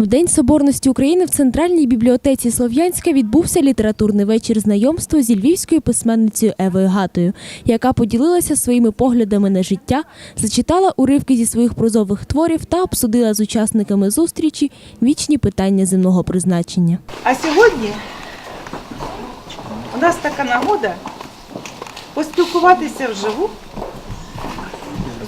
В День Соборності України в Центральній бібліотеці Слов'янська відбувся літературний вечір знайомства зі львівською письменницею Евою Гатою, яка поділилася своїми поглядами на життя, зачитала уривки зі своїх прозових творів та обсудила з учасниками зустрічі вічні питання земного призначення. А сьогодні у нас така нагода поспілкуватися вживу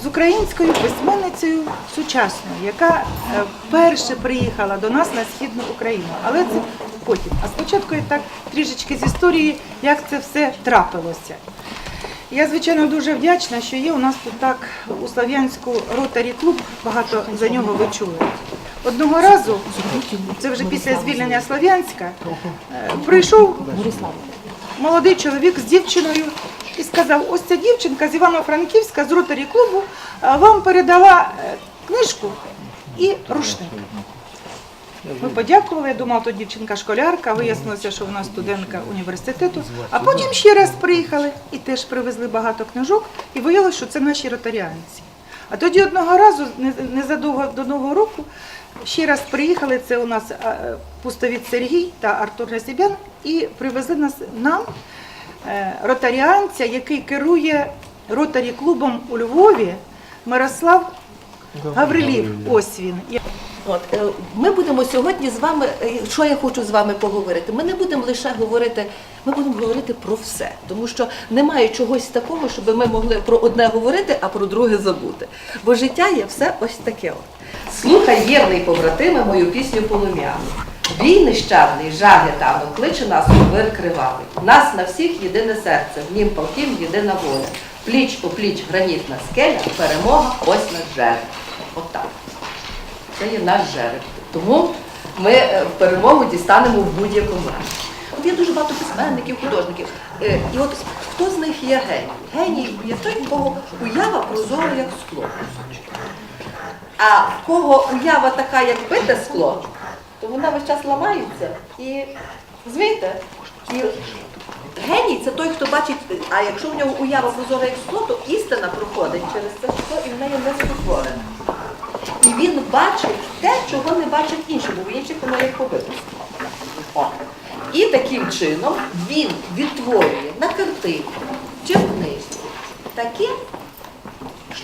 з українською письменницею сучасною, яка е, вперше приїхала до нас на східну Україну. Але це потім. А спочатку я так трішечки з історії, як це все трапилося. Я, звичайно, дуже вдячна, що є у нас тут так у Слов'янську ротарі клуб, багато за нього ви чули. Одного разу, це вже після звільнення Слов'янська, е, прийшов молодий чоловік з дівчиною і сказав, ось ця дівчинка з Івано-Франківська, з ротарі клубу, е, вам передала е, книжку і рушник. Ми подякували, я думала, то дівчинка школярка, вияснилося, що вона студентка університету. А потім ще раз приїхали і теж привезли багато книжок, і виявилося, що це наші ротаріанці. А тоді одного разу, незадовго до Нового року, ще раз приїхали, це у нас е, пустовіт Сергій та Артур Насібян, і привезли нас нам ротаріанця, який керує ротарі клубом у Львові, Мирослав Гаврилів. Ось він. От е, ми будемо сьогодні з вами. е, Що я хочу з вами поговорити? Ми не будемо лише говорити, ми будемо говорити про все, тому що немає чогось такого, щоб ми могли про одне говорити, а про друге забути. Бо життя є все ось таке. От. Слухай, єрний побратиме, мою пісню полум'яну. Бій нещадний, жаги тану, кличе нас у кривавий. Нас на всіх єдине серце, в нім полків єдина воля. Пліч у пліч гранітна скеля, перемога ось над жереб. Отак. Це є наш жереб. Тому ми е, перемогу дістанемо в будь-якому разі. От є дуже багато письменників, художників. Е, І от хто з них є геній? Геній є той, в кого уява прозора, як скло. А в кого уява така, як бите скло, то вона весь час ламається і змійте. І геній це той, хто бачить, а якщо в нього уява прозора як скло, то істина проходить через це скло і в неї не спотворена. І він бачить те, чого не бачать інші, бо в інших воно як побито. О. І таким чином він відтворює на картині чи в книжці таке,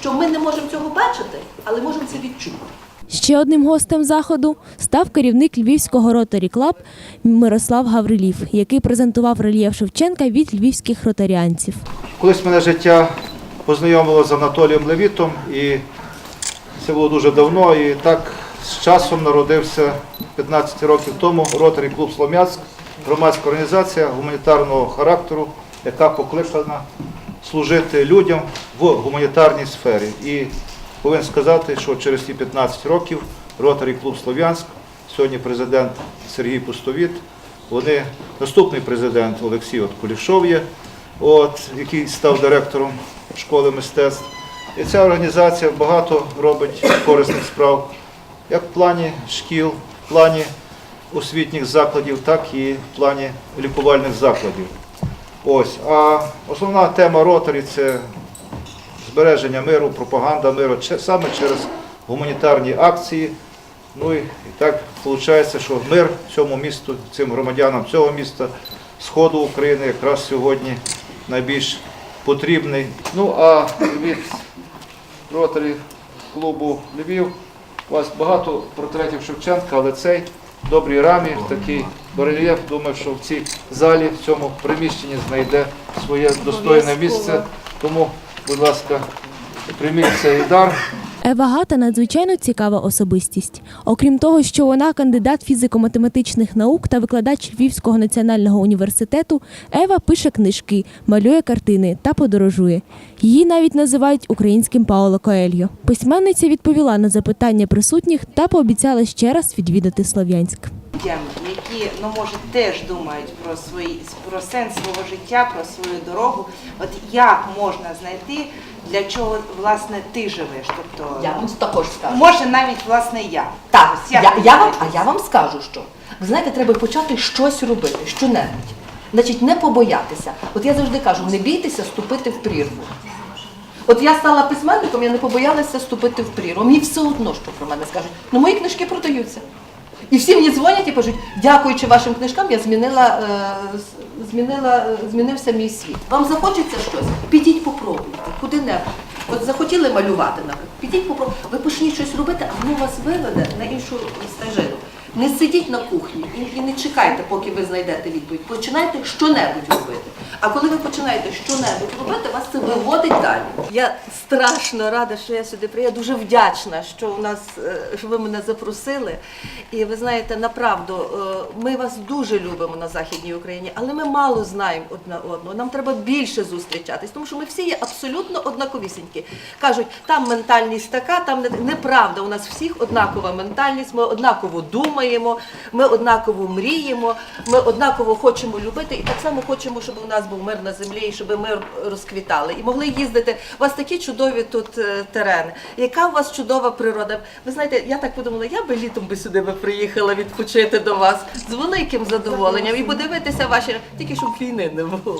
що ми не можемо цього бачити, але можемо це відчути. Ще одним гостем заходу став керівник львівського ротарі клаб Мирослав Гаврилів, який презентував рельєф Шевченка від львівських ротаріанців. Колись мене життя познайомило з Анатолієм Левітом, і це було дуже давно. І так з часом народився 15 років тому Ротарі клуб Слом'янськ, громадська організація гуманітарного характеру, яка покликана служити людям в гуманітарній сфері. І повинен сказати, що через ті 15 років Ротарі клуб Слов'янськ, сьогодні президент Сергій Пустовіт, вони, наступний президент Олексій от Кулішов є, от, який став директором школи мистецтв. І ця організація багато робить корисних справ, як в плані шкіл, в плані освітніх закладів, так і в плані лікувальних закладів. Ось. А основна тема ротарі це збереження миру, пропаганда миру саме через гуманітарні акції. Ну і, і так виходить, що мир цьому місту, цим громадянам цього міста, сходу України якраз сьогодні найбільш потрібний. Ну а від ротарі клубу Львів у вас багато портретів Шевченка, але цей в добрій рамі, такий барельєф. Думаю, що в цій залі, в цьому приміщенні знайде своє достойне місце. Тому, будь ласка, прийміть цей дар. Ева Гата надзвичайно цікава особистість. Окрім того, що вона кандидат фізико-математичних наук та викладач Львівського національного університету, Ева пише книжки, малює картини та подорожує. Її навіть називають українським Паоло Коельо. Письменниця відповіла на запитання присутніх та пообіцяла ще раз відвідати Слов'янськ. Людям, які ну може теж думають про свої про сенс свого життя, про свою дорогу. От як можна знайти, для чого власне ти живеш? Тобто Я вам також скажу. може навіть власне я. Так, Ось я, я вам, а я вам скажу, що ви знаєте, треба почати щось робити, що-небудь. Значить, не побоятися. От я завжди кажу, не бійтеся вступити в прірву. От я стала письменником, я не побоялася вступити в прірву. Мені все одно, що про мене скажуть. Ну, мої книжки продаються. І всі мені дзвонять і кажуть, дякуючи вашим книжкам, я змінила, е, змінила, змінився мій світ. Вам захочеться щось? Підіть попробуйте, куди-небудь. От захотіли малювати, наприклад, підіть попробуйте. Ви почніть щось робити, а воно вас виведе на іншу стежину. Не сидіть на кухні і, і не чекайте, поки ви знайдете відповідь. Починайте що-небудь робити. А коли ви починаєте що-небудь робити, вас це виводить далі. Я страшно рада, що я сюди приїхала. Дуже вдячна, що у нас е, що ви мене запросили. І ви знаєте, направду, е, ми вас дуже любимо на Західній Україні, але ми мало знаємо одне одного. Нам треба більше зустрічатись, тому що ми всі є абсолютно однаковісінькі. Кажуть, там ментальність така, там неправда. У нас всіх однакова ментальність, ми однаково думаємо, ми однаково мріємо, ми однаково хочемо любити і так само хочемо, щоб у нас був мир на землі, і щоб ми розквітали і могли їздити. У вас такі чудові тут е, терени. Яка у вас чудова природа? Ви знаєте, я так подумала, я би літом би сюди би приїхала відпочити до вас з великим задоволенням і подивитися ваші, тільки щоб війни не було.